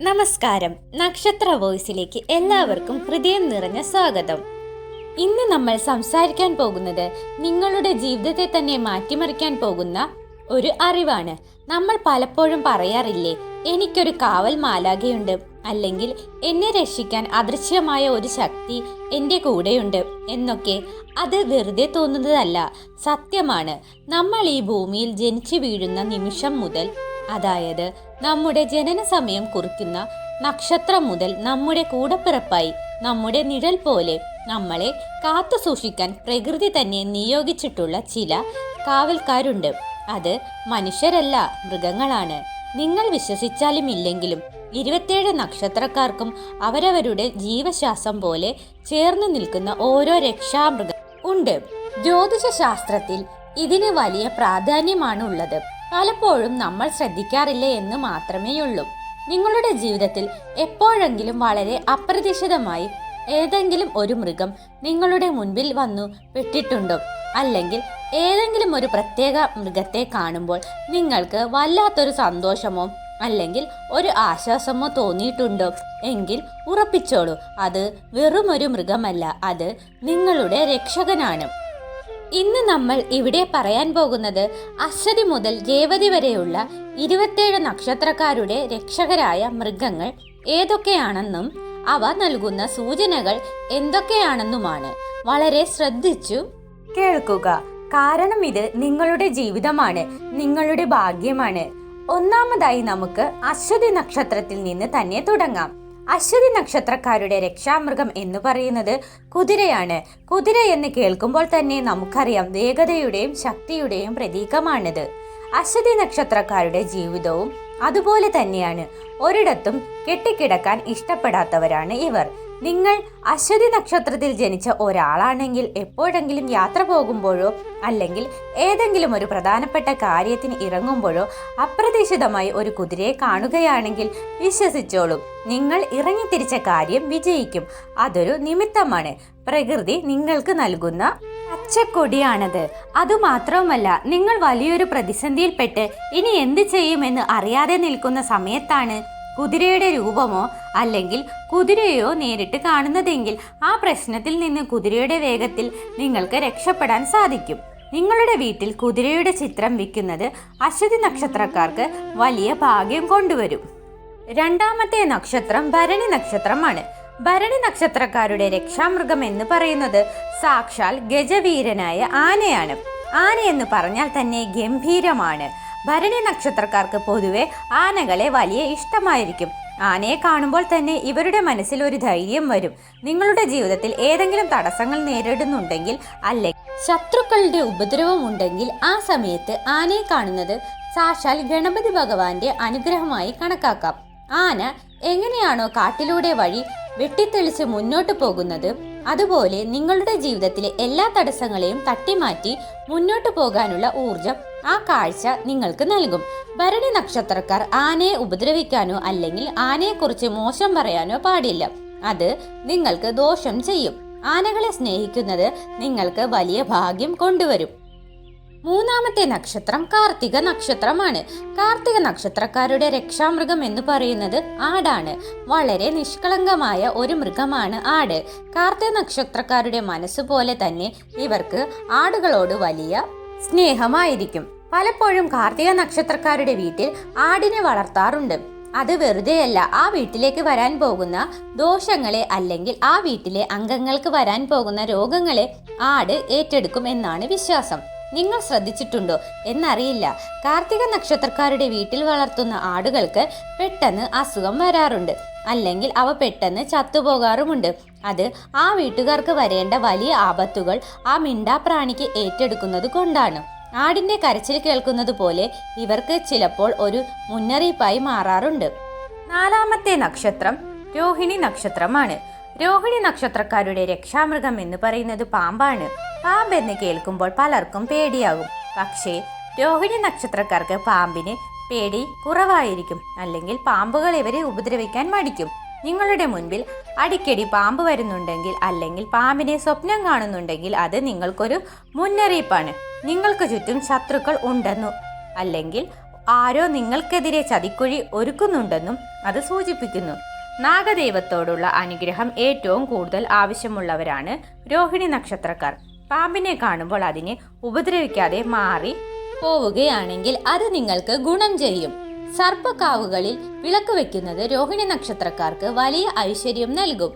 നമസ്കാരം. നക്ഷത്ര വോയിസിലേക്ക് എല്ലാവർക്കും ഹൃദയം നിറഞ്ഞ സ്വാഗതം. ഇന്ന് നമ്മൾ സംസാരിക്കാൻ പോകുന്നത് നിങ്ങളുടെ ജീവിതത്തെ തന്നെ മാറ്റിമറിക്കാൻ പോകുന്ന ഒരു അറിവാണ്. നമ്മൾ പലപ്പോഴും പറയാറില്ലേ എനിക്കൊരു കാവൽ മാലാകയുണ്ട് അല്ലെങ്കിൽ എന്നെ രക്ഷിക്കാൻ അദൃശ്യമായ ഒരു ശക്തി എന്റെ കൂടെയുണ്ട് എന്നൊക്കെ അത് വെറുതെ തോന്നുന്നതല്ല സത്യമാണ്. നമ്മൾ ഈ ഭൂമിയിൽ ജനിച്ചു വീഴുന്ന നിമിഷം മുതൽ അതായത് നമ്മുടെ ജനന സമയം കുറിക്കുന്ന നക്ഷത്രം മുതൽ നമ്മുടെ കൂടപ്പിറപ്പായി നമ്മുടെ നിഴൽ പോലെ നമ്മളെ കാത്തു സൂക്ഷിക്കാൻ പ്രകൃതി തന്നെ നിയോഗിച്ചിട്ടുള്ള ചില കാവൽക്കാരുണ്ട്. അത് മനുഷ്യരല്ല മൃഗങ്ങളാണ്. നിങ്ങൾ വിശ്വസിച്ചാലും ഇല്ലെങ്കിലും ഇരുപത്തേഴ് നക്ഷത്രക്കാർക്കും അവരവരുടെ ജീവശ്വാസം പോലെ ചേർന്ന് നിൽക്കുന്ന ഓരോ രക്ഷാമൃഗം ഉണ്ട്. ജ്യോതിഷ ശാസ്ത്രത്തിൽ ഇതിന് വലിയ പ്രാധാന്യമാണ് ഉള്ളത് പലപ്പോഴും നമ്മൾ ശ്രദ്ധിക്കാറില്ല എന്ന് മാത്രമേയുള്ളൂ. നിങ്ങളുടെ ജീവിതത്തിൽ എപ്പോഴെങ്കിലും വളരെ അപ്രതീക്ഷിതമായി ഏതെങ്കിലും ഒരു മൃഗം നിങ്ങളുടെ മുൻപിൽ വന്നു പെട്ടിട്ടുണ്ടോ? അല്ലെങ്കിൽ ഏതെങ്കിലും ഒരു പ്രത്യേക മൃഗത്തെ കാണുമ്പോൾ നിങ്ങൾക്ക് വല്ലാത്തൊരു സന്തോഷമോ അല്ലെങ്കിൽ ഒരു ആശ്വാസമോ തോന്നിയിട്ടുണ്ടോ? എങ്കിൽ ഉറപ്പിച്ചോളൂ അത് വെറുമൊരു മൃഗമല്ല അത് നിങ്ങളുടെ രക്ഷകനാണ്. ഇന്ന് നമ്മൾ ഇവിടെ പറയാൻ പോകുന്നത് അശ്വതി മുതൽ രേവതി വരെയുള്ള ഇരുപത്തേഴ് നക്ഷത്രക്കാരുടെ രക്ഷകരായ മൃഗങ്ങൾ ഏതൊക്കെയാണെന്നും അവ നൽകുന്ന സൂചനകൾ എന്തൊക്കെയാണെന്നുമാണ്. വളരെ ശ്രദ്ധിച്ചു. കേൾക്കുക. കാരണം ഇത് നിങ്ങളുടെ ജീവിതമാണ്. നിങ്ങളുടെ ഭാഗ്യമാണ്. ഒന്നാമതായി നമുക്ക് അശ്വതി നക്ഷത്രത്തിൽ നിന്ന് തന്നെ തുടങ്ങാം. അശ്വതി നക്ഷത്രക്കാരുടെ രക്ഷാമൃഗം എന്ന് പറയുന്നത് കുതിരയാണ്. കുതിര എന്ന് കേൾക്കുമ്പോൾ തന്നെ നമുക്കറിയാം വേഗതയുടെയും ശക്തിയുടെയും പ്രതീകമാണിത്. അശ്വതി നക്ഷത്രക്കാരുടെ ജീവിതവും അതുപോലെ തന്നെയാണ്. ഒരിടത്തും കെട്ടിക്കിടക്കാൻ ഇഷ്ടപ്പെടാത്തവരാണ് ഇവർ. നിങ്ങൾ അശ്വതി നക്ഷത്രത്തിൽ ജനിച്ച ഒരാളാണെങ്കിൽ എപ്പോഴെങ്കിലും യാത്ര പോകുമ്പോഴോ അല്ലെങ്കിൽ ഏതെങ്കിലും ഒരു പ്രധാനപ്പെട്ട കാര്യത്തിന് ഇറങ്ങുമ്പോഴോ അപ്രതീക്ഷിതമായി ഒരു കുതിരയെ കാണുകയാണെങ്കിൽ വിശ്വസിച്ചോളൂ. നിങ്ങൾ ഇറങ്ങിത്തിരിച്ച കാര്യം വിജയിക്കും. അതൊരു നിമിത്തമാണ്. പ്രകൃതി നിങ്ങൾക്ക് നൽകുന്ന പച്ചക്കൊടിയാണത്. അതുമാത്രവുമല്ല നിങ്ങൾ വലിയൊരു പ്രതിസന്ധിയിൽപ്പെട്ട് ഇനി എന്ത് ചെയ്യുമെന്ന് അറിയാതെ നിൽക്കുന്ന സമയത്താണ് കുതിരയുടെ രൂപമോ അല്ലെങ്കിൽ കുതിരയോ നേരിട്ട് കാണുന്നതെങ്കിൽ ആ പ്രശ്നത്തിൽ നിന്ന് കുതിരയുടെ വേഗത്തിൽ നിങ്ങൾക്ക് രക്ഷപ്പെടാൻ സാധിക്കും. നിങ്ങളുടെ വീട്ടിൽ കുതിരയുടെ ചിത്രം വിൽക്കുന്നത് അശ്വതി നക്ഷത്രക്കാർക്ക് വലിയ ഭാഗ്യം കൊണ്ടുവരും. രണ്ടാമത്തെ നക്ഷത്രം ഭരണി നക്ഷത്രമാണ്. ഭരണി നക്ഷത്രക്കാരുടെ രക്ഷാമൃഗം എന്ന് പറയുന്നത് സാക്ഷാൽ ഗജവീരനായ ആനയാണ്. ആന എന്ന് പറഞ്ഞാൽ തന്നെ ഗംഭീരമാണ്. ഭരണി നക്ഷത്രക്കാർക്ക് പൊതുവെ ആനകളെ വലിയ ഇഷ്ടമായിരിക്കും. ആനയെ കാണുമ്പോൾ തന്നെ ഇവരുടെ മനസ്സിൽ ഒരു ധൈര്യം വരും. നിങ്ങളുടെ ജീവിതത്തിൽ ഏതെങ്കിലും തടസ്സങ്ങൾ നേരിടുന്നുണ്ടെങ്കിൽ അല്ലെങ്കിൽ ശത്രുക്കളുടെ ഉപദ്രവം ഉണ്ടെങ്കിൽ ആ സമയത്ത് ആനയെ കാണുന്നത് സാക്ഷാൽ ഗണപതി ഭഗവാന്റെ അനുഗ്രഹമായി കണക്കാക്കാം. ആന എങ്ങനെയാണോ കാട്ടിലൂടെ വഴി വെട്ടിത്തെളിച്ച് മുന്നോട്ട് പോകുന്നത് അതുപോലെ നിങ്ങളുടെ ജീവിതത്തിലെ എല്ലാ തടസ്സങ്ങളെയും തട്ടിമാറ്റി മുന്നോട്ട് പോകാനുള്ള ഊർജം ആ കാഴ്ച നിങ്ങൾക്ക് നൽകും. ഭരണി നക്ഷത്രക്കാർ ആനയെ ഉപദ്രവിക്കാനോ അല്ലെങ്കിൽ ആനയെക്കുറിച്ച് മോശം പറയാനോ പാടില്ല. അത് നിങ്ങൾക്ക് ദോഷം ചെയ്യും. ആനകളെ സ്നേഹിക്കുന്നത് നിങ്ങൾക്ക് വലിയ ഭാഗ്യം കൊണ്ടുവരും. മൂന്നാമത്തെ നക്ഷത്രം കാർത്തിക നക്ഷത്രമാണ്. കാർത്തിക നക്ഷത്രക്കാരുടെ രക്ഷാമൃഗം എന്ന് പറയുന്നത് ആടാണ്. വളരെ നിഷ്കളങ്കമായ ഒരു മൃഗമാണ് ആട്. കാർത്തിക നക്ഷത്രക്കാരുടെ മനസ്സ് പോലെ തന്നെ ഇവർക്ക് ആടുകളോട് വലിയ സ്നേഹമായിരിക്കും. പലപ്പോഴും കാർത്തിക നക്ഷത്രക്കാരുടെ വീട്ടിൽ ആടിനെ വളർത്താറുണ്ട്. അത് വെറുതെയല്ല ആ വീട്ടിലേക്ക് വരാൻ പോകുന്ന ദോഷങ്ങളെ അല്ലെങ്കിൽ ആ വീട്ടിലെ അംഗങ്ങൾക്ക് വരാൻ പോകുന്ന രോഗങ്ങളെ ആട് ഏറ്റെടുക്കും എന്നാണ് വിശ്വാസം. നിങ്ങൾ ശ്രദ്ധിച്ചിട്ടുണ്ടോ എന്നറിയില്ല. കാർത്തിക നക്ഷത്രക്കാരുടെ വീട്ടിൽ വളർത്തുന്ന ആടുകൾക്ക് പെട്ടെന്ന് അസുഖം വരാറുണ്ട്. അല്ലെങ്കിൽ അവ പെട്ടെന്ന് ചത്തുപോകാറുമുണ്ട്. അത് ആ വീട്ടുകാർക്ക് വരേണ്ട വലിയ ആപത്തുകൾ ആ മിണ്ടാപ്രാണിക്ക് ഏറ്റെടുക്കുന്നത് കൊണ്ടാണ്. ആടിന്റെ കരച്ചിൽ കേൾക്കുന്നത് പോലെ ഇവർക്ക് ചിലപ്പോൾ ഒരു മുന്നറിയിപ്പായി മാറാറുണ്ട്. നാലാമത്തെ നക്ഷത്രം രോഹിണി നക്ഷത്രമാണ്. രോഹിണി നക്ഷത്രക്കാരുടെ രക്ഷാമൃഗം എന്ന് പറയുന്നത് പാമ്പാണ്. പാമ്പ് എന്ന് കേൾക്കുമ്പോൾ പലർക്കും പേടിയാകും. പക്ഷേ രോഹിണി നക്ഷത്രക്കാർക്ക് പാമ്പിന് പേടി കുറവായിരിക്കും. അല്ലെങ്കിൽ പാമ്പുകൾ ഇവരെ ഉപദ്രവിക്കാൻ മടിക്കും. നിങ്ങളുടെ മുൻപിൽ അടിക്കടി പാമ്പ് വരുന്നുണ്ടെങ്കിൽ അല്ലെങ്കിൽ പാമ്പിനെ സ്വപ്നം കാണുന്നുണ്ടെങ്കിൽ അത് നിങ്ങൾക്കൊരു മുന്നറിയിപ്പാണ്. നിങ്ങൾക്ക് ചുറ്റും ശത്രുക്കൾ ഉണ്ടെന്നു അല്ലെങ്കിൽ ആരോ നിങ്ങൾക്കെതിരെ ചതിക്കുഴി ഒരുക്കുന്നുണ്ടെന്നും അത് സൂചിപ്പിക്കുന്നു. നാഗദൈവത്തോടുള്ള അനുഗ്രഹം ഏറ്റവും കൂടുതൽ ആവശ്യമുള്ളവരാണ് രോഹിണി നക്ഷത്രക്കാർ. പാമ്പിനെ കാണുമ്പോൾ അതിനെ ഉപദ്രവിക്കാതെ മാറി പോവുകയാണെങ്കിൽ അത് നിങ്ങൾക്ക് ഗുണം ചെയ്യും. സർപ്പക്കാവുകളിൽ വിളക്ക് വെക്കുന്നത് രോഹിണി നക്ഷത്രക്കാർക്ക് വലിയ ഐശ്വര്യം നൽകും.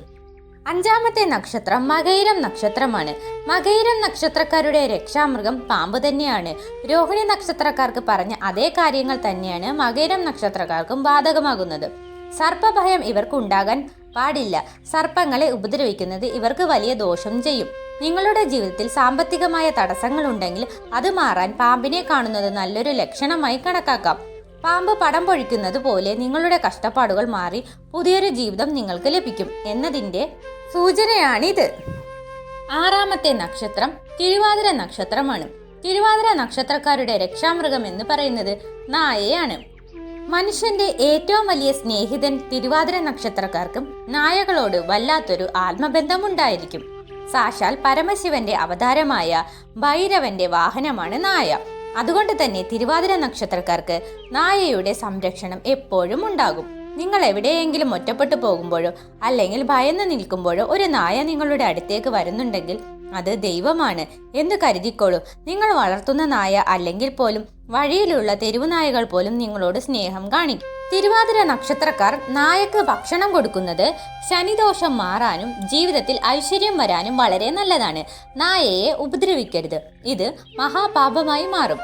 അഞ്ചാമത്തെ നക്ഷത്രം മകൈരം നക്ഷത്രമാണ്. മകൈരം നക്ഷത്രക്കാരുടെ രക്ഷാമൃഗം പാമ്പ് തന്നെയാണ്. രോഹിണി നക്ഷത്രക്കാർക്ക് പറഞ്ഞ അതേ കാര്യങ്ങൾ തന്നെയാണ് മകൈരം നക്ഷത്രക്കാർക്കും ബാധകമാകുന്നത്. സർപ്പഭയം ഇവർക്ക് ഉണ്ടാകാൻ പാടില്ല. സർപ്പങ്ങളെ ഉപദ്രവിക്കുന്നത് ഇവർക്ക് വലിയ ദോഷം ചെയ്യും. നിങ്ങളുടെ ജീവിതത്തിൽ സാമ്പത്തികമായ തടസ്സങ്ങൾ ഉണ്ടെങ്കിൽ അത് മാറാൻ പാമ്പിനെ കാണുന്നത് നല്ലൊരു ലക്ഷണമായി കണക്കാക്കാം. പാമ്പ് പടം പൊഴിക്കുന്നത് പോലെ നിങ്ങളുടെ കഷ്ടപ്പാടുകൾ മാറി പുതിയൊരു ജീവിതം നിങ്ങൾക്ക് ലഭിക്കും എന്നതിന്റെ സൂചനയാണിത്. ആറാമത്തെ നക്ഷത്രം തിരുവാതിര നക്ഷത്രമാണ്. തിരുവാതിര നക്ഷത്രക്കാരുടെ രക്ഷാമൃഗം എന്ന് പറയുന്നത് നായയാണ്. മനുഷ്യന്റെ ഏറ്റവും വലിയ സ്നേഹിതൻ തിരുവാതിര നക്ഷത്രക്കാർക്കും നായകളോട് വല്ലാത്തൊരു ആത്മബന്ധമുണ്ടായിരിക്കും. സാക്ഷാൽ പരമശിവന്റെ അവതാരമായ ഭൈരവന്റെ വാഹനമാണ് നായ. അതുകൊണ്ട് തന്നെ തിരുവാതിര നക്ഷത്രക്കാർക്ക് നായയുടെ സംരക്ഷണം എപ്പോഴും ഉണ്ടാകും. നിങ്ങൾ എവിടെയെങ്കിലും ഒറ്റപ്പെട്ടു പോകുമ്പോഴോ അല്ലെങ്കിൽ ഭയന്ന് നിൽക്കുമ്പോഴോ ഒരു നായ നിങ്ങളുടെ അടുത്തേക്ക് വരുന്നുണ്ടെങ്കിൽ അത് ദൈവമാണ് എന്ന് കരുതിക്കോളൂ. നിങ്ങൾ വളർത്തുന്ന നായ അല്ലെങ്കിൽ പോലും വഴിയിലുള്ള തെരുവുനായകൾ പോലും നിങ്ങളോട് സ്നേഹം കാണിക്കും. തിരുവാതിര നക്ഷത്രക്കാർ നായക്ക് ഭക്ഷണം കൊടുക്കുന്നത് ശനിദോഷം മാറാനും ജീവിതത്തിൽ ഐശ്വര്യം വരാനും വളരെ നല്ലതാണ്. നായയെ ഉപദ്രവിക്കരുത്. ഇത് മഹാപാപമായി മാറും.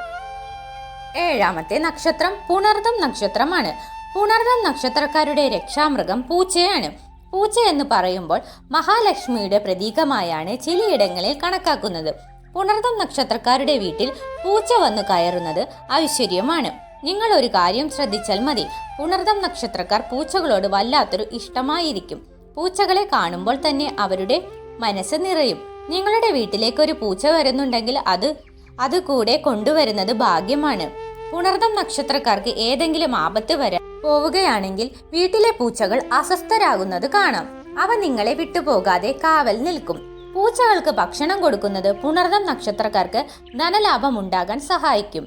ഏഴാമത്തെ നക്ഷത്രം പുണർദം നക്ഷത്രമാണ്. പുണർദം നക്ഷത്രക്കാരുടെ രക്ഷാമൃഗം പൂച്ചയാണ്. പൂച്ച എന്ന് പറയുമ്പോൾ മഹാലക്ഷ്മിയുടെ പ്രതീകമായാണ് ചിലയിടങ്ങളിൽ കണക്കാക്കുന്നത്. പുണർദം നക്ഷത്രക്കാരുടെ വീട്ടിൽ പൂച്ച വന്ന് കയറുന്നത് ഐശ്വര്യമാണ്. നിങ്ങൾ ഒരു കാര്യം ശ്രദ്ധിച്ചാൽ മതി. പുണർദം നക്ഷത്രക്കാർ പൂച്ചകളോട് വല്ലാത്തൊരു ഇഷ്ടമായിരിക്കും. പൂച്ചകളെ കാണുമ്പോൾ തന്നെ അവരുടെ മനസ്സ് നിറയും. നിങ്ങളുടെ വീട്ടിലേക്ക് ഒരു പൂച്ച വരുന്നുണ്ടെങ്കിൽ അത് അത് കൂടെ കൊണ്ടുവരുന്നത് ഭാഗ്യമാണ്. പുണർദം നക്ഷത്രക്കാർക്ക് ഏതെങ്കിലും ആപത്ത് വരാൻ പോവുകയാണെങ്കിൽ വീട്ടിലെ പൂച്ചകൾ അസ്വസ്ഥരാകുന്നത് കാണാം. അവ നിങ്ങളെ വിട്ടുപോകാതെ കാവൽ നിൽക്കും. പൂച്ചകൾക്ക് ഭക്ഷണം കൊടുക്കുന്നത് പുണർദം നക്ഷത്രക്കാർക്ക് ധനലാഭം ഉണ്ടാകാൻ സഹായിക്കും.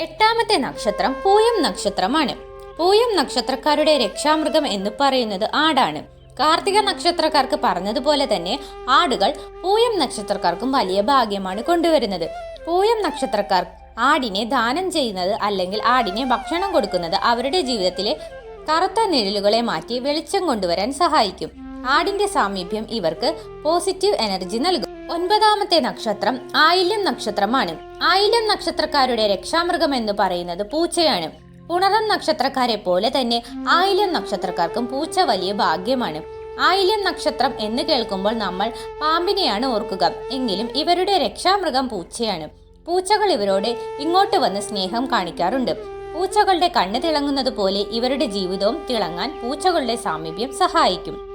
എട്ടാമത്തെ നക്ഷത്രം പൂയം നക്ഷത്രമാണ്. പൂയം നക്ഷത്രക്കാരുടെ രക്ഷാമൃഗം എന്ന് പറയുന്നത് ആടാണ്. കാർത്തിക നക്ഷത്രക്കാർക്ക് പറഞ്ഞതുപോലെ തന്നെ ആടുകൾ പൂയം നക്ഷത്രക്കാർക്കും വലിയ ഭാഗ്യമാണ് കൊണ്ടുവരുന്നത്. പൂയം നക്ഷത്രക്കാർ ആടിനെ ദാനം ചെയ്യുന്നത് അല്ലെങ്കിൽ ആടിനെ ഭക്ഷണം കൊടുക്കുന്നത് അവരുടെ ജീവിതത്തിലെ കറുത്ത നിഴലുകളെ മാറ്റി വെളിച്ചം കൊണ്ടുവരാൻ സഹായിക്കും. ആടിന്റെ സാമീപ്യം ഇവർക്ക് പോസിറ്റീവ് എനർജി നൽകും. ഒൻപതാമത്തെ നക്ഷത്രം ആയില്യം നക്ഷത്രമാണ്. ആയില്യം നക്ഷത്രക്കാരുടെ രക്ഷാമൃഗം എന്ന് പറയുന്നത് പൂച്ചയാണ്. പുണറം നക്ഷത്രക്കാരെ പോലെ തന്നെ ആയില്യം നക്ഷത്രക്കാർക്കും പൂച്ച വലിയ ഭാഗ്യമാണ്. ആയില്യം നക്ഷത്രം എന്ന് കേൾക്കുമ്പോൾ നമ്മൾ പാമ്പിനെയാണ് ഓർക്കുക. എങ്കിലും ഇവരുടെ രക്ഷാമൃഗം പൂച്ചയാണ്. പൂച്ചകൾ ഇവരോട് ഇങ്ങോട്ട് വന്ന് സ്നേഹം കാണിക്കാറുണ്ട്. പൂച്ചകളുടെ കണ്ണ് തിളങ്ങുന്നത് പോലെ ഇവരുടെ ജീവിതവും തിളങ്ങാൻ പൂച്ചകളുടെ സാമീപ്യം സഹായിക്കും.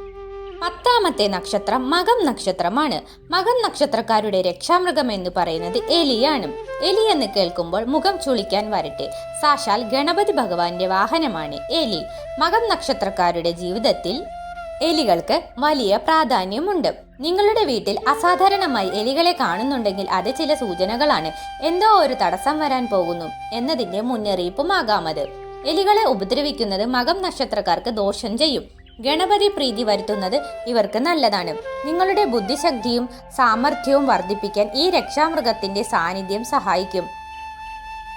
പത്താമത്തെ നക്ഷത്രം മകം നക്ഷത്രമാണ്. മകം നക്ഷത്രക്കാരുടെ രക്ഷാമൃഗം എന്ന് പറയുന്നത് എലിയാണ്. എലി എന്ന് കേൾക്കുമ്പോൾ മുഖം ചുളിക്കാൻ വരട്ടെ. സാക്ഷാൽ ഗണപതി ഭഗവാന്റെ വാഹനമാണ് എലി. മകം നക്ഷത്രക്കാരുടെ ജീവിതത്തിൽ എലികൾക്ക് വലിയ പ്രാധാന്യമുണ്ട്. നിങ്ങളുടെ വീട്ടിൽ അസാധാരണമായി എലികളെ കാണുന്നുണ്ടെങ്കിൽ അത് ചില സൂചനകളാണ്. എന്തോ ഒരു തടസ്സം വരാൻ പോകുന്നു എന്നതിന്റെ മുന്നറിയിപ്പുമാകാമത്. എലികളെ ഉപദ്രവിക്കുന്നത് മകം നക്ഷത്രക്കാർക്ക് ദോഷം ചെയ്യും. ഗണപതി പ്രീതി വരുത്തുന്നത് ഇവർക്ക് നല്ലതാണ്. നിങ്ങളുടെ ബുദ്ധിശക്തിയും സാമർഥ്യവും വർദ്ധിപ്പിക്കാൻ ഈ രക്ഷാമൃഗത്തിന്റെ സാന്നിധ്യം സഹായിക്കും.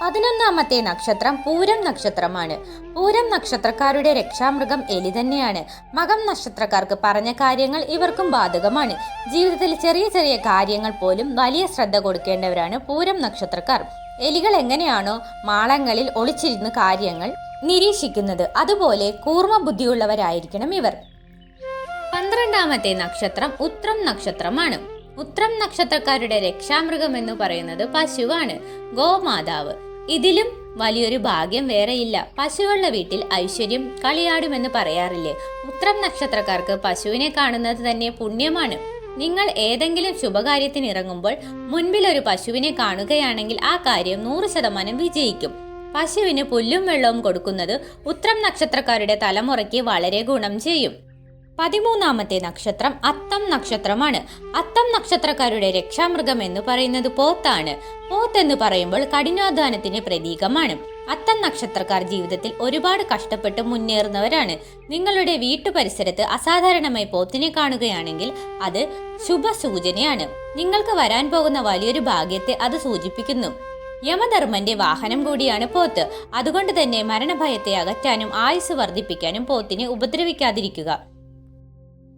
പതിനൊന്നാമത്തെ നക്ഷത്രം പൂരം നക്ഷത്രമാണ്. പൂരം നക്ഷത്രക്കാരുടെ രക്ഷാമൃഗം എലി തന്നെയാണ്. മകം നക്ഷത്രക്കാർക്ക് പറഞ്ഞ കാര്യങ്ങൾ ഇവർക്കും ബാധകമാണ്. ജീവിതത്തിൽ ചെറിയ ചെറിയ കാര്യങ്ങൾ പോലും വലിയ ശ്രദ്ധ കൊടുക്കേണ്ടവരാണ് പൂരം നക്ഷത്രക്കാർ. എലികൾ എങ്ങനെയാണോ മാളങ്ങളിൽ ഒളിച്ചിരുന്ന് കാര്യങ്ങൾ നിരീക്ഷിക്കുന്നത്. അതുപോലെ കൂർമ്മ ബുദ്ധിയുള്ളവരായിരിക്കണം ഇവർ. പന്ത്രണ്ടാമത്തെ നക്ഷത്രം ഉത്രം നക്ഷത്രമാണ്. ഉത്രം നക്ഷത്രക്കാരുടെ രക്ഷാമൃഗം എന്ന് പറയുന്നത് പശുവാണ്. ഗോമാതാവ്. ഇതിലും വലിയൊരു ഭാഗ്യം വേറെയില്ല. പശുവുള്ള വീട്ടിൽ ഐശ്വര്യം കളിയാടുമെന്ന് പറയാറില്ലേ? ഉത്രം നക്ഷത്രക്കാർക്ക് പശുവിനെ കാണുന്നത് തന്നെ പുണ്യമാണ്. നിങ്ങൾ ഏതെങ്കിലും ശുഭകാര്യത്തിന് ഇറങ്ങുമ്പോൾ മുൻപിൽ ഒരു പശുവിനെ കാണുകയാണെങ്കിൽ ആ കാര്യം നൂറ് ശതമാനം വിജയിക്കും. പശുവിന് പുല്ലും വെള്ളവും കൊടുക്കുന്നത് ഉത്രം നക്ഷത്രക്കാരുടെ തലമുറയ്ക്ക് വളരെ ഗുണം ചെയ്യും. പതിമൂന്നാമത്തെ നക്ഷത്രം അത്തം നക്ഷത്രമാണ്. അത്തം നക്ഷത്രക്കാരുടെ രക്ഷാമൃഗം എന്ന് പറയുന്നത് പോത്താണ്. പോത്ത് എന്ന് പറയുമ്പോൾ കഠിനാധ്വാനത്തിന് പ്രതീകമാണ്. അത്തം നക്ഷത്രക്കാർ ജീവിതത്തിൽ ഒരുപാട് കഷ്ടപ്പെട്ട് മുന്നേറുന്നവരാണ്. നിങ്ങളുടെ വീട്ടു പരിസരത്ത് അസാധാരണമായി പോത്തിനെ കാണുകയാണെങ്കിൽ അത് ശുഭസൂചനയാണ്. നിങ്ങൾക്ക് വരാൻ പോകുന്ന വലിയൊരു ഭാഗ്യത്തെ അത് സൂചിപ്പിക്കുന്നു. യമധർമ്മന്റെ വാഹനം കൂടിയാണ് പോത്ത്. അതുകൊണ്ട് തന്നെ മരണഭയത്തെ അകറ്റാനും ആയുസ് വർദ്ധിപ്പിക്കാനും പോത്തിനെ ഉപദ്രവിക്കാതിരിക്കുക.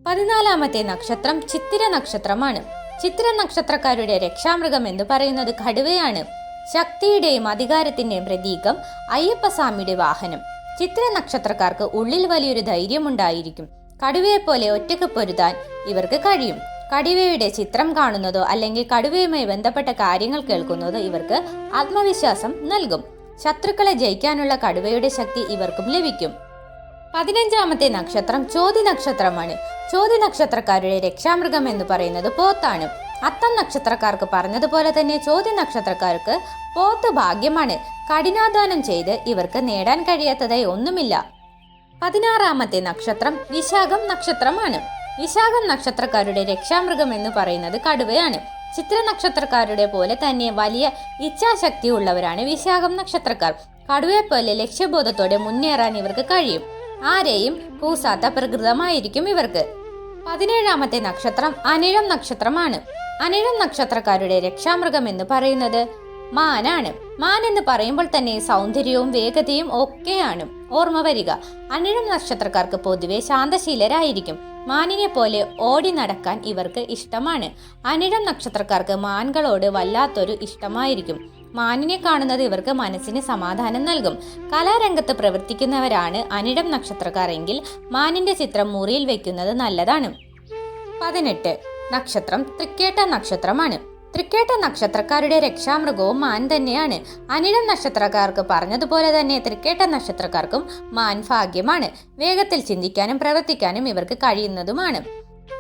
പതിനാലാമത്തെ നക്ഷത്രം ചിത്തിര നക്ഷത്രമാണ്. ചിത്ര നക്ഷത്രക്കാരുടെ രക്ഷാമൃഗം എന്ന് പറയുന്നത് കടുവയാണ്. ശക്തിയുടെയും അധികാരത്തിന്റെയും പ്രതീകം അയ്യപ്പസ്വാമിയുടെ വാഹനം. ചിത്ര നക്ഷത്രക്കാർക്ക് ഉള്ളിൽ വലിയൊരു ധൈര്യമുണ്ടായിരിക്കും. കടുവയെ പോലെ ഒറ്റയ്ക്ക് പൊരുതാൻ ഇവർക്ക് കഴിയും. കടുവയുടെ ചിത്രം കാണുന്നതോ അല്ലെങ്കിൽ കടുവയുമായി ബന്ധപ്പെട്ട കാര്യങ്ങൾ കേൾക്കുന്നതോ ഇവർക്ക് ആത്മവിശ്വാസം നൽകും. ശത്രുക്കളെ ജയിക്കാനുള്ള കടുവയുടെ ശക്തി ഇവർക്കും ലഭിക്കും. പതിനഞ്ചാമത്തെ നക്ഷത്രം ചോതി നക്ഷത്രമാണ്. ചോതി നക്ഷത്രക്കാരുടെ രക്ഷാമൃഗം എന്ന് പറയുന്നത് പോത്താണ്. അത്തം നക്ഷത്രക്കാർക്ക് പറഞ്ഞതുപോലെ തന്നെ ചോദ്യ നക്ഷത്രക്കാർക്ക് പോത്ത് ഭാഗ്യമാണ്. കഠിനാധ്വാനം ചെയ്ത് ഇവർക്ക് നേടാൻ കഴിയാത്തതായി ഒന്നുമില്ല. പതിനാറാമത്തെ നക്ഷത്രം വിശാഖം നക്ഷത്രമാണ്. വിശാഖം നക്ഷത്രക്കാരുടെ രക്ഷാമൃഗം എന്ന് പറയുന്നത് കടുവയാണ്. ചിത്ര നക്ഷത്രക്കാരുടെ പോലെ തന്നെ വലിയ ഇച്ഛാശക്തി ഉള്ളവരാണ് വിശാഖം നക്ഷത്രക്കാർ. കടുവയെ പോലെ ലക്ഷ്യബോധത്തോടെ മുന്നേറാൻ ഇവർക്ക് കഴിയും. ആരെയും കൂസാത്ത പ്രകൃതമായിരിക്കും ഇവർക്ക്. പതിനേഴാമത്തെ നക്ഷത്രം അനിഴം നക്ഷത്രമാണ്. അനിഴം നക്ഷത്രക്കാരുടെ രക്ഷാമൃഗം എന്ന് പറയുന്നത് മാനാണ്. മാൻ എന്ന് പറയുമ്പോൾ തന്നെ സൗന്ദര്യവും വേഗതയും ഒക്കെയാണ്. ഓർമ്മ വരിക അനിഴം നക്ഷത്രക്കാർക്ക് പൊതുവെ ശാന്തശീലരായിരിക്കും. മാനിനെ പോലെ ഓടി നടക്കാൻ ഇവർക്ക് ഇഷ്ടമാണ്. അനിഴം നക്ഷത്രക്കാർക്ക് മാൻകളോട് വല്ലാത്തൊരു ഇഷ്ടമായിരിക്കും. മാനിനെ കാണുന്നത് ഇവർക്ക് മനസ്സിന് സമാധാനം നൽകും. കലാരംഗത്ത് പ്രവർത്തിക്കുന്നവരാണ് അനിഴം നക്ഷത്രക്കാർ എങ്കിൽ മാനിന്റെ ചിത്രം മുറിയിൽ വെക്കുന്നത് നല്ലതാണ്. പതിനെട്ട്. നക്ഷത്രം തൃക്കേട്ട നക്ഷത്രമാണ്. തൃക്കേട്ട നക്ഷത്രക്കാരുടെ രക്ഷാമൃഗവും മാൻ തന്നെയാണ്. അനിഴം നക്ഷത്രക്കാർക്ക് പറഞ്ഞതുപോലെ തന്നെ തൃക്കേട്ട നക്ഷത്രക്കാർക്കും മാൻ ഭാഗ്യമാണ്. വേഗത്തിൽ ചിന്തിക്കാനും പ്രവർത്തിക്കാനും ഇവർക്ക് കഴിയുന്നതുമാണ്.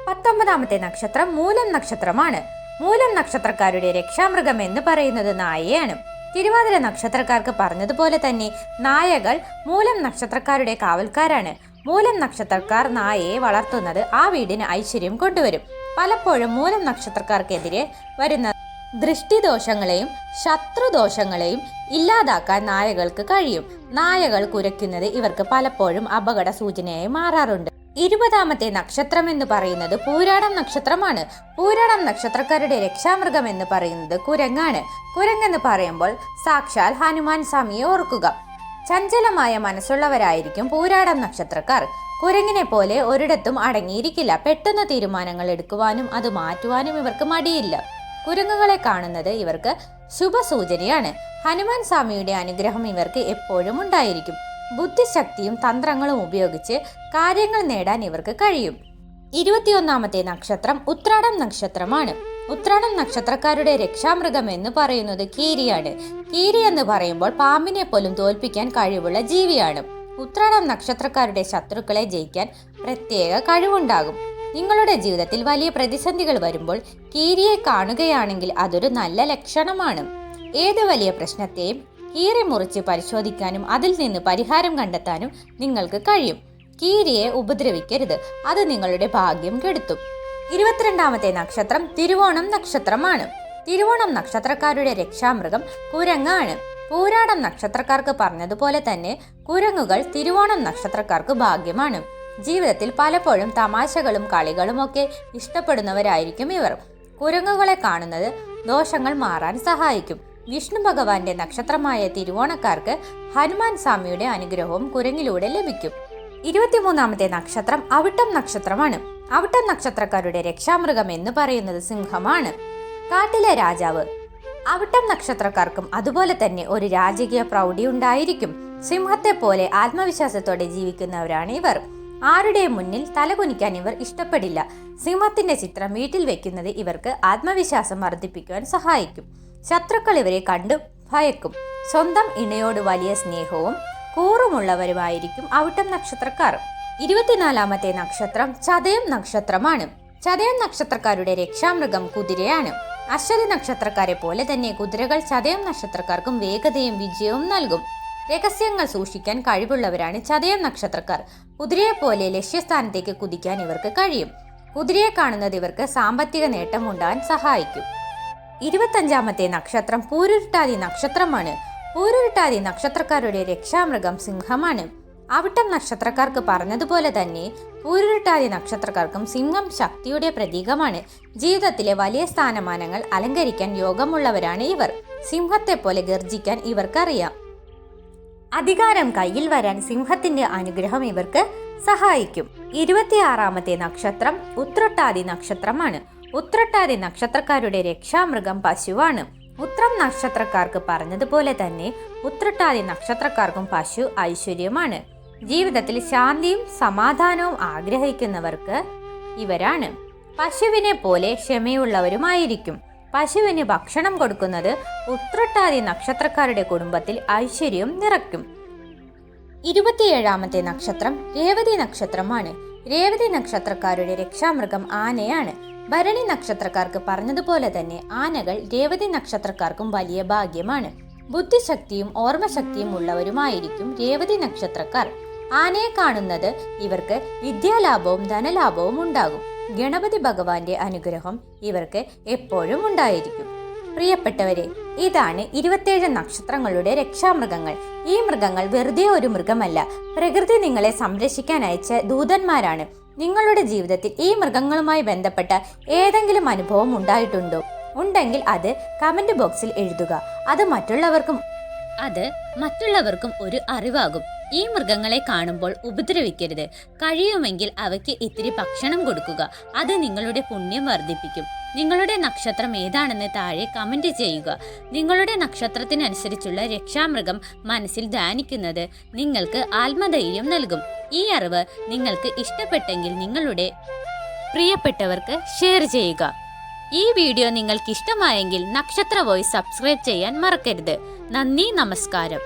പത്തൊമ്പതാമത്തെ നക്ഷത്രം മൂലം നക്ഷത്രമാണ്. മൂലം നക്ഷത്രക്കാരുടെ രക്ഷാമൃഗം എന്ന് പറയുന്നത് നായയാണ്. തിരുവാതിര നക്ഷത്രക്കാർക്ക് പറഞ്ഞതുപോലെ തന്നെ നായകൾ മൂലം നക്ഷത്രക്കാരുടെ കാവൽക്കാരാണ്. മൂലം നക്ഷത്രക്കാർ നായയെ വളർത്തുന്നത് ആ വീടിന് ഐശ്വര്യം കൊണ്ടുവരും. പലപ്പോഴും മൂലം നക്ഷത്രക്കാർക്കെതിരെ വരുന്ന ദൃഷ്ടിദോഷങ്ങളെയും ശത്രുദോഷങ്ങളെയും ഇല്ലാതാക്കാൻ നായകൾക്ക് കഴിയും. നായകൾ കുരയ്ക്കുന്നത് ഇവർക്ക് പലപ്പോഴും അപകട സൂചനയായി മാറാറുണ്ട്. ഇരുപതാമത്തെ നക്ഷത്രം എന്ന് പറയുന്നത് പൂരാടം നക്ഷത്രമാണ്. പൂരാടം നക്ഷത്രക്കാരുടെ രക്ഷാമൃഗം എന്ന് പറയുന്നത് കുരങ്ങാണ്. കുരങ്ങെന്ന് പറയുമ്പോൾ സാക്ഷാൽ ഹനുമാൻ സ്വാമിയെ ഓർക്കുക. ചഞ്ചലമായ മനസ്സുള്ളവരായിരിക്കും പൂരാടം നക്ഷത്രക്കാർ. കുരങ്ങിനെ പോലെ ഒരിടത്തും അടങ്ങിയിരിക്കില്ല. പെട്ടെന്ന് തീരുമാനങ്ങൾ എടുക്കുവാനും അത് മാറ്റുവാനും ഇവർക്ക് മടിയില്ല. കുരങ്ങുകളെ കാണുന്നത് ഇവർക്ക് ശുഭസൂചനയാണ്. ഹനുമാൻ സ്വാമിയുടെ അനുഗ്രഹം ഇവർക്ക് എപ്പോഴും ഉണ്ടായിരിക്കും. ബുദ്ധിശക്തിയും തന്ത്രങ്ങളും ഉപയോഗിച്ച് കാര്യങ്ങൾ നേടാൻ ഇവർക്ക് കഴിയും. ഇരുപത്തിയൊന്നാമത്തെ നക്ഷത്രം ഉത്രാടം നക്ഷത്രമാണ്. ഉത്രാടം നക്ഷത്രക്കാരുടെ രക്ഷാമൃഗം എന്ന് പറയുന്നത് കീരിയാണ്. കീരി എന്ന് പറയുമ്പോൾ പാമ്പിനെ പോലും തോൽപ്പിക്കാൻ കഴിവുള്ള ജീവിയാണ്. ഉത്രാടം നക്ഷത്രക്കാരുടെ ശത്രുക്കളെ ജയിക്കാൻ പ്രത്യേക കഴിവുണ്ടാകും. നിങ്ങളുടെ ജീവിതത്തിൽ വലിയ പ്രതിസന്ധികൾ വരുമ്പോൾ കീരിയെ കാണുകയാണെങ്കിൽ അതൊരു നല്ല ലക്ഷണമാണ്. ഏത് വലിയ പ്രശ്നത്തെയും കീറി മുറിച്ച് പരിശോധിക്കാനും അതിൽ നിന്ന് പരിഹാരം കണ്ടെത്താനും നിങ്ങൾക്ക് കഴിയും. കീരിയെ ഉപദ്രവിക്കരുത്. അത് നിങ്ങളുടെ ഭാഗ്യം കെടുത്തും. ഇരുപത്തിരണ്ടാമത്തെ നക്ഷത്രം തിരുവോണം നക്ഷത്രമാണ്. തിരുവോണം നക്ഷത്രക്കാരുടെ രക്ഷാമൃഗം കുരങ്ങാണ്. പൂരാടം നക്ഷത്രക്കാർക്ക് പറഞ്ഞതുപോലെ തന്നെ കുരങ്ങുകൾ തിരുവോണം നക്ഷത്രക്കാർക്ക് ഭാഗ്യമാണ്. ജീവിതത്തിൽ പലപ്പോഴും തമാശകളും കളികളും ഒക്കെ ഇഷ്ടപ്പെടുന്നവരായിരിക്കും ഇവർ. കുരങ്ങുകളെ കാണുന്നത് ദോഷങ്ങൾ മാറാൻ സഹായിക്കും. വിഷ്ണു ഭഗവാന്റെ നക്ഷത്രമായ തിരുവോണക്കാർക്ക് ഹനുമാൻ സ്വാമിയുടെ അനുഗ്രഹവും കുരങ്ങിലൂടെ ലഭിക്കും. ഇരുപത്തിമൂന്നാമത്തെ നക്ഷത്രം അവിട്ടം നക്ഷത്രമാണ്. അവിട്ടം നക്ഷത്രക്കാരുടെ രക്ഷാമൃഗം എന്ന് പറയുന്നത് സിംഹമാണ്. കാട്ടിലെ രാജാവ്. അവിട്ടം നക്ഷത്രക്കാർക്കും അതുപോലെ തന്നെ ഒരു രാജകീയ പ്രൗഢി ഉണ്ടായിരിക്കും. സിംഹത്തെ പോലെ ആത്മവിശ്വാസത്തോടെ ജീവിക്കുന്നവരാണ് ഇവർ. ആരുടെയും മുന്നിൽ തലകുനിക്കാൻ ഇവർ ഇഷ്ടപ്പെടില്ല. സിംഹത്തിന്റെ ചിത്രം വീട്ടിൽ വെക്കുന്നത് ഇവർക്ക് ആത്മവിശ്വാസം വർദ്ധിപ്പിക്കുവാൻ സഹായിക്കും. ശത്രുക്കൾ ഇവരെ കണ്ടു ഭയക്കും. സ്വന്തം ഇണയോട് വലിയ സ്നേഹവും കൂറുമുള്ളവരുമായിരിക്കും അവിട്ടം നക്ഷത്രക്കാർ. ഇരുപത്തിനാലാമത്തെ നക്ഷത്രം ചതയം നക്ഷത്രമാണ്. ചതയം നക്ഷത്രക്കാരുടെ രക്ഷാമൃഗം കുതിരയാണ്. അശ്വതി നക്ഷത്രക്കാരെ പോലെ തന്നെ കുതിരകൾ ചതയം നക്ഷത്രക്കാർക്കും വേഗതയും വിജയവും നൽകും. രഹസ്യങ്ങൾ സൂക്ഷിക്കാൻ കഴിവുള്ളവരാണ് ചതയം നക്ഷത്രക്കാർ. കുതിരയെ പോലെ ലക്ഷ്യസ്ഥാനത്തേക്ക് കുതിക്കാൻ ഇവർക്ക് കഴിയും. കുതിരയെ കാണുന്നത് ഇവർക്ക് സാമ്പത്തിക നേട്ടം ഉണ്ടാകാൻ സഹായിക്കും. ഇരുപത്തഞ്ചാമത്തെ നക്ഷത്രം പൂരുരുട്ടാതി നക്ഷത്രമാണ്. പൂരുരുട്ടാതി നക്ഷത്രക്കാരുടെ രക്ഷാമൃഗം സിംഹമാണ്. അവിട്ടം നക്ഷത്രക്കാർക്ക് പറഞ്ഞതുപോലെ തന്നെ പൂരുരുട്ടാതി നക്ഷത്രക്കാർക്കും സിംഹം ശക്തിയുടെ പ്രതീകമാണ്. ജീവിതത്തിലെ വലിയ സ്ഥാനമാനങ്ങൾ അലങ്കരിക്കാൻ യോഗമുള്ളവരാണ് ഇവർ. സിംഹത്തെ പോലെ ഗർജിക്കാൻ ഇവർക്കറിയാം. അധികാരം കയ്യിൽ വരാൻ സിംഹത്തിന്റെ അനുഗ്രഹം ഇവർക്ക് സഹായിക്കും. ഇരുപത്തിയാറാമത്തെ നക്ഷത്രം ഉത്രട്ടാതി നക്ഷത്രമാണ്. ഉത്രട്ടാതി നക്ഷത്രക്കാരുടെ രക്ഷാമൃഗം പശുവാണ്. ഉത്രം നക്ഷത്രക്കാർക്ക് പറഞ്ഞതുപോലെ തന്നെ ഉത്രട്ടാതി നക്ഷത്രക്കാർക്കും പശു ഐശ്വര്യമാണ്. ജീവിതത്തിൽ ശാന്തിയും സമാധാനവും ആഗ്രഹിക്കുന്നവർക്ക് ഇവരാണ്. പശുവിനെ പോലെ ക്ഷമയുള്ളവരുമായിരിക്കും. പശുവിന് ഭക്ഷണം കൊടുക്കുന്നത് ഉത്രട്ടാതി നക്ഷത്രക്കാരുടെ കുടുംബത്തിൽ ഐശ്വര്യം നിറയ്ക്കും. ഇരുപത്തിയേഴാമത്തെ നക്ഷത്രം രേവതി നക്ഷത്രമാണ്. രേവതി നക്ഷത്രക്കാരുടെ രക്ഷാമൃഗം ആനയാണ്. ഭരണി നക്ഷത്രക്കാർക്ക് പറഞ്ഞതുപോലെ തന്നെ ആനകൾ രേവതി നക്ഷത്രക്കാർക്കും വലിയ ഭാഗ്യമാണ്. ബുദ്ധിശക്തിയും ഓർമ്മശക്തിയും ഉള്ളവരുമായിരിക്കും രേവതി നക്ഷത്രക്കാർ. ആനയെ കാണുന്നത് ഇവർക്ക് വിദ്യാലാഭവും ധനലാഭവും ഉണ്ടാകും. ഗണപതി ഭഗവാന്റെ അനുഗ്രഹം ഇവർക്ക് എപ്പോഴും ഉണ്ടായിരിക്കും. പ്രിയപ്പെട്ടവരെ ഇതാണ് ഇരുപത്തേഴ് നക്ഷത്രങ്ങളുടെ രക്ഷാമൃഗങ്ങൾ. ഈ മൃഗങ്ങൾ വെറുതെ ഒരു മൃഗമല്ല. പ്രകൃതി നിങ്ങളെ സംരക്ഷിക്കാൻ അയച്ച ദൂതന്മാരാണ്. നിങ്ങളുടെ ജീവിതത്തിൽ ഈ മൃഗങ്ങളുമായി ബന്ധപ്പെട്ട ഏതെങ്കിലും അനുഭവം ഉണ്ടായിട്ടുണ്ടോ? ഉണ്ടെങ്കിൽ അത് കമന്റ് ബോക്സിൽ എഴുതുക. അത് മറ്റുള്ളവർക്കും അത് മറ്റുള്ളവർക്കും ഒരു അറിവാകും. ഈ മൃഗങ്ങളെ കാണുമ്പോൾ ഉപദ്രവിക്കരുത്. കഴിയുമെങ്കിൽ അവയ്ക്ക് ഇത്തിരി ഭക്ഷണം കൊടുക്കുക. അത് നിങ്ങളുടെ പുണ്യം വർദ്ധിപ്പിക്കും. നിങ്ങളുടെ നക്ഷത്രം ഏതാണെന്ന് താഴെ കമന്റ് ചെയ്യുക. നിങ്ങളുടെ നക്ഷത്രത്തിനനുസരിച്ചുള്ള രക്ഷാമൃഗം മനസ്സിൽ ധ്യാനിക്കുന്നത് നിങ്ങൾക്ക് ആത്മധൈര്യം നൽകും. ഈ അറിവ് നിങ്ങൾക്ക് ഇഷ്ടപ്പെട്ടെങ്കിൽ നിങ്ങളുടെ പ്രിയപ്പെട്ടവർക്ക് ഷെയർ ചെയ്യുക. ഈ വീഡിയോ നിങ്ങൾക്ക് ഇഷ്ടമായെങ്കിൽ നക്ഷത്ര വോയിസ് സബ്സ്ക്രൈബ് ചെയ്യാൻ മറക്കരുത്. നന്ദി നമസ്കാരം.